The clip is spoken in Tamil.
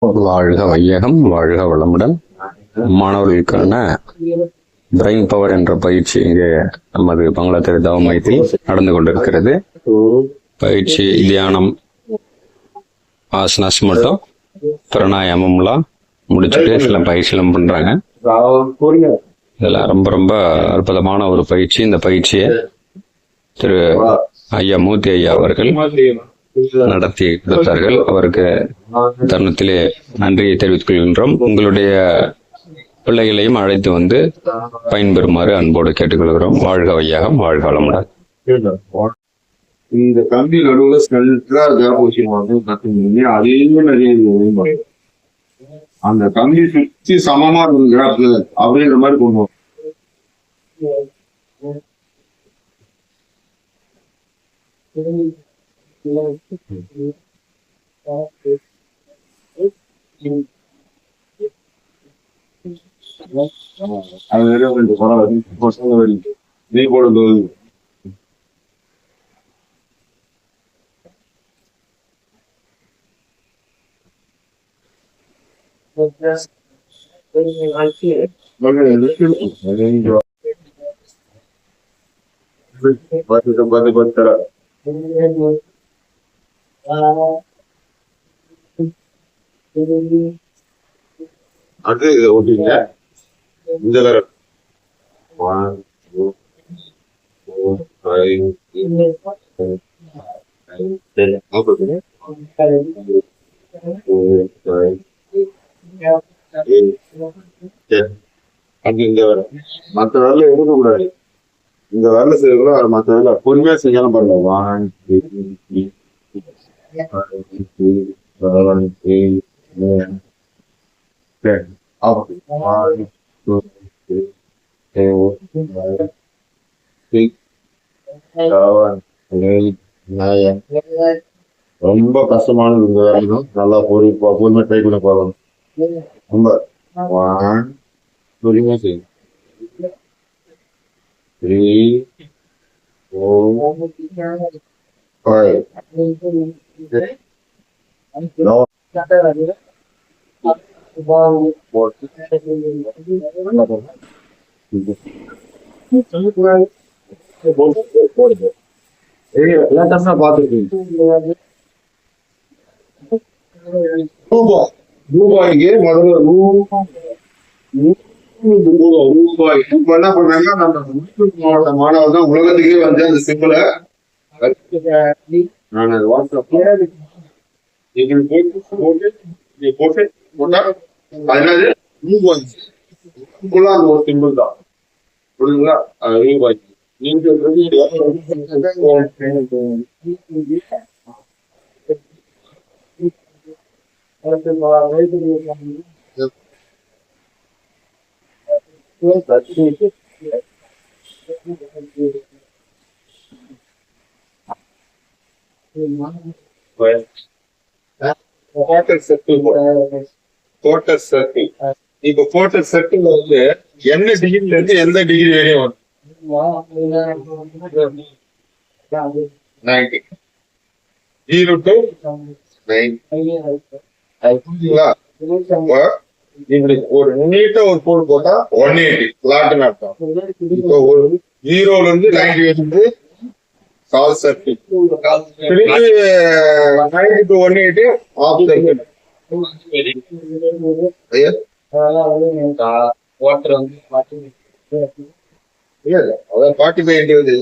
வாழ்க வையகம் வாழ்க வளமுடன். மாணவர்களுக்கான பிரெயின் பவர் என்ற பயிற்சி இங்கே நமது பங்களாதேஷ் தவ மையத்தில் நடந்து கொண்டிருக்கிறது. பயிற்சி தியானம் ஆசனாஸ் மட்டும். பிரணாயாமம்லாம் முடிச்சுட்டு சில பயிற்சியெல்லாம் பண்றாங்க. இதெல்லாம் ரொம்ப ரொம்ப அற்புதமான ஒரு பயிற்சி. இந்த பயிற்சியை திரு ஐயா மூர்த்தி ஐயா அவர்கள் நடத்தி கொடுத்தார்கள். அவருக்கு தருணத்திலே நன்றியை தெரிவித்துக் கொள்கின்றோம். உங்களுடைய பிள்ளைகளையும் அழைத்து வந்து பயன்பெறுமாறு அன்போடு கேட்டுக்கொள்கிறோம். வாழ்க வையகம் வாழ்க வளமுடன். இந்த கம்பி நடுவுல சென்ட்ரா கேப் வச்சிருவாங்க கத்துனீங்க அதே நிறைய அந்த கம்பி சுத்தி சமமா இருக்கும் கேப் அப்படின்ற மாதிரி கொண்டு வரும். A ver, el mejor forzando el víbora lo digo. ಬರ್ತಾರ பத்தரை அது ஓகேங்க இந்த தர ஒன் டூ ஃபோர் ஃபைவ் அங்க இங்க வர மத்த வரல எடுக்க கூடாது இந்த வரல செய்யக்கூடாது மத்த வரல பொறுமையா செஞ்சாலும் பாருங்க ரொம்ப கஷ்டமானது இந்த வேலையும் நல்லா பொறி பொறுமை ட்ரை பண்ணி பார்க்கணும் ரொம்ப ஒன் பொறுமையா செய்யும் த்ரீ ஃபோர் ஃபைவ் ரூபாய் ரூபாய்க்கு முதல்ல ரூபாய் இப்ப என்ன நம்ம மாவட்ட மாணவர் தான் உலகத்துக்கே வந்து அந்த சிம்பிளை நான் அது வாட்ஸ்அப்ல நீங்க போட்டு போட்டு நீங்க போட்டு போட்டா அது என்னது ரூபாய் சிம்பிளா அந்த ஒரு சிம்பிள் தான் புரியுதுங்களா அது ரூபாய் நீங்க குவார்டர் சர்க்கிள் டோட்டல் சர்க்கிள் இப்ப டோட்டல் சர்க்கிள் வந்து என்ன டிகிரில இருந்து எந்த டிகிரி வரையும் வரும்? நைன்டி ஜீரோ டு ஒரு நீட்டா ஒரு கோடு போட்டா ஒன் எயிட்டி பிளாட்னு அர்த்தம். இப்போ ஒரு ஜீரோல இருந்து நைன்டி வந்து கால் சர்க்கிள் திருப்பி ninety to one eighty half circle ஐயா வாட்டர் வந்து இல்ல இல்ல அதான் ஃபார்ட்டி ஃபைவ் வந்து